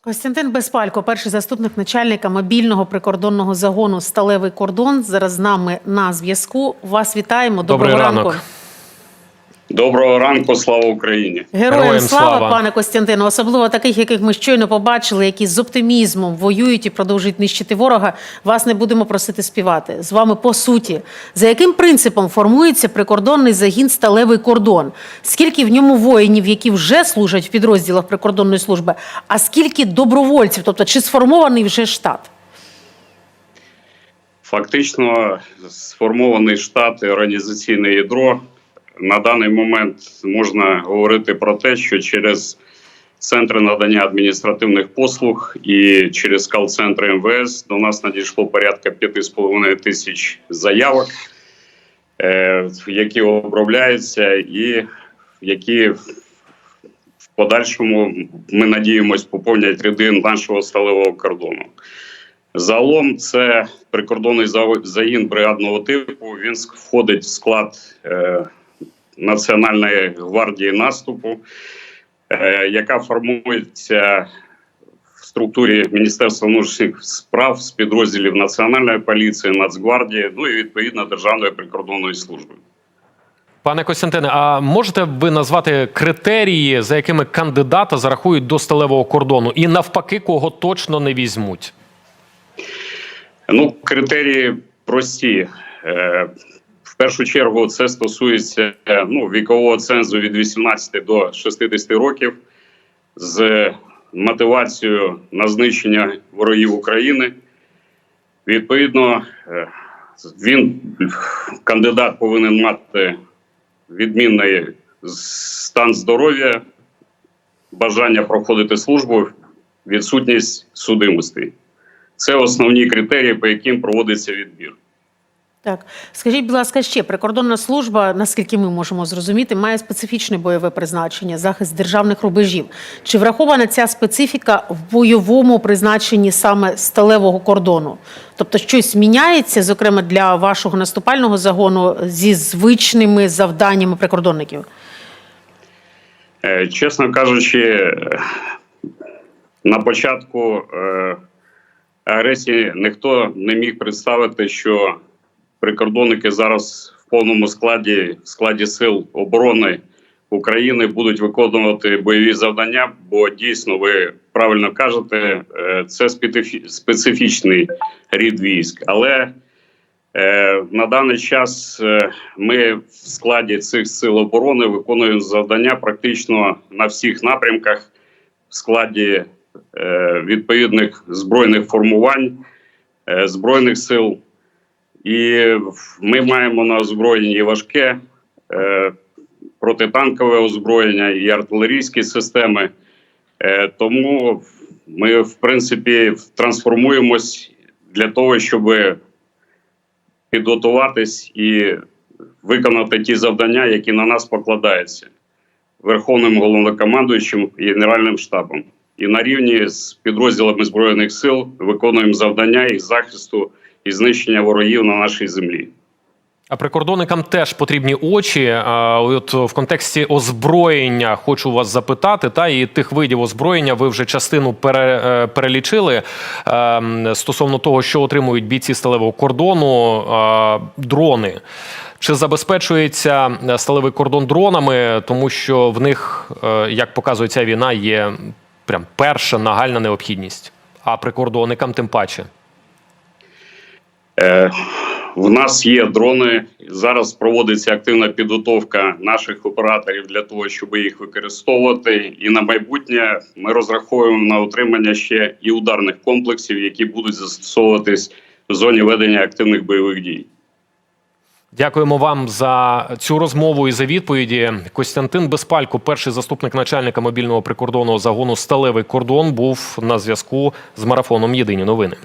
Костянтин Безпалько, перший заступник начальника мобільного прикордонного загону Сталевий кордон. Зараз з нами на зв'язку. Вас вітаємо. Доброго Добрий ранку. ранок. Доброго ранку, слава Україні! Героям, Героям слава, слава. пане Костянтине, особливо таких, яких ми щойно побачили, які з оптимізмом воюють і продовжують нищити ворога. Вас не будемо просити співати. З вами по суті. За яким принципом формується прикордонний загін Сталевий кордон? Скільки в ньому воїнів, які вже служать в підрозділах прикордонної служби, а скільки добровольців? Тобто, чи сформований вже штат? Фактично сформований штат і організаційне ядро. На даний момент можна говорити про те, що через центри надання адміністративних послуг і через кал-центри МВС до нас надійшло порядка 5,5 тисяч заявок, е, які обробляються, і які в подальшому ми надіємось поповнять ряди нашого сталевого кордону. Загалом це прикордонний загін бригадного типу. Він входить в склад е, Національної гвардії наступу, е, яка формується в структурі Міністерства внутрішніх справ з підрозділів Національної поліції, Нацгвардії, ну і відповідно Державної прикордонної служби. Пане Костянтине, а можете ви назвати критерії, за якими кандидата зарахують до сталевого кордону, і навпаки, кого точно не візьмуть? Ну, критерії прості. Першу чергу це стосується е, ну, вікового цензу від 18 до 60 років з мотивацією на знищення ворогів України. Відповідно, е, він кандидат повинен мати відмінний стан здоров'я, бажання проходити службу, відсутність судимості. Це основні критерії, по яким проводиться відбір. Так, скажіть, будь ласка, ще прикордонна служба, наскільки ми можемо зрозуміти, має специфічне бойове призначення, захист державних рубежів. Чи врахована ця специфіка в бойовому призначенні саме сталевого кордону? Тобто, щось міняється, зокрема для вашого наступального загону зі звичними завданнями прикордонників? Е, Чесно кажучи, е, на початку е, агресії ніхто не міг представити, що прикордонники зараз в повному складі, складі сил оборони України будуть виконувати бойові завдання. Бо дійсно, ви правильно кажете, е, це специфі- специфічний рід військ. Але Е, На даний час е, ми в складі цих сил оборони виконуємо завдання практично на всіх напрямках в складі відповідних збройних формувань збройних сил. І ми маємо на озброєнні важке е, протитанкове озброєння і артилерійські системи. Е, Тому ми, в принципі, трансформуємось для того, щоб підготуватись і виконати ті завдання, які на нас покладаються Верховним головнокомандуючим і Генеральним штабом. І на рівні з підрозділами Збройних сил виконуємо завдання їх захисту і знищення ворогів на нашій землі. А прикордонникам теж потрібні очі. От в контексті озброєння хочу вас запитати, та і тих видів озброєння ви вже частину пере, е, перелічили ем, стосовно того, що отримують бійці сталевого кордону, е, дрони. Чи забезпечується е, сталевий кордон дронами, тому що в них, е, як показує ця війна, є прям перша нагальна необхідність, а прикордонникам тим паче. Е, в нас є дрони. Зараз проводиться активна підготовка наших операторів для того, щоб їх використовувати. І на майбутнє ми розраховуємо на отримання ще і ударних комплексів, які будуть застосовуватись в зоні ведення активних бойових дій. Дякуємо вам за цю розмову і за відповіді. Костянтин Безпалько, перший заступник начальника мобільного прикордонного загону Сталевий кордон, був на зв'язку з марафоном Єдині новини.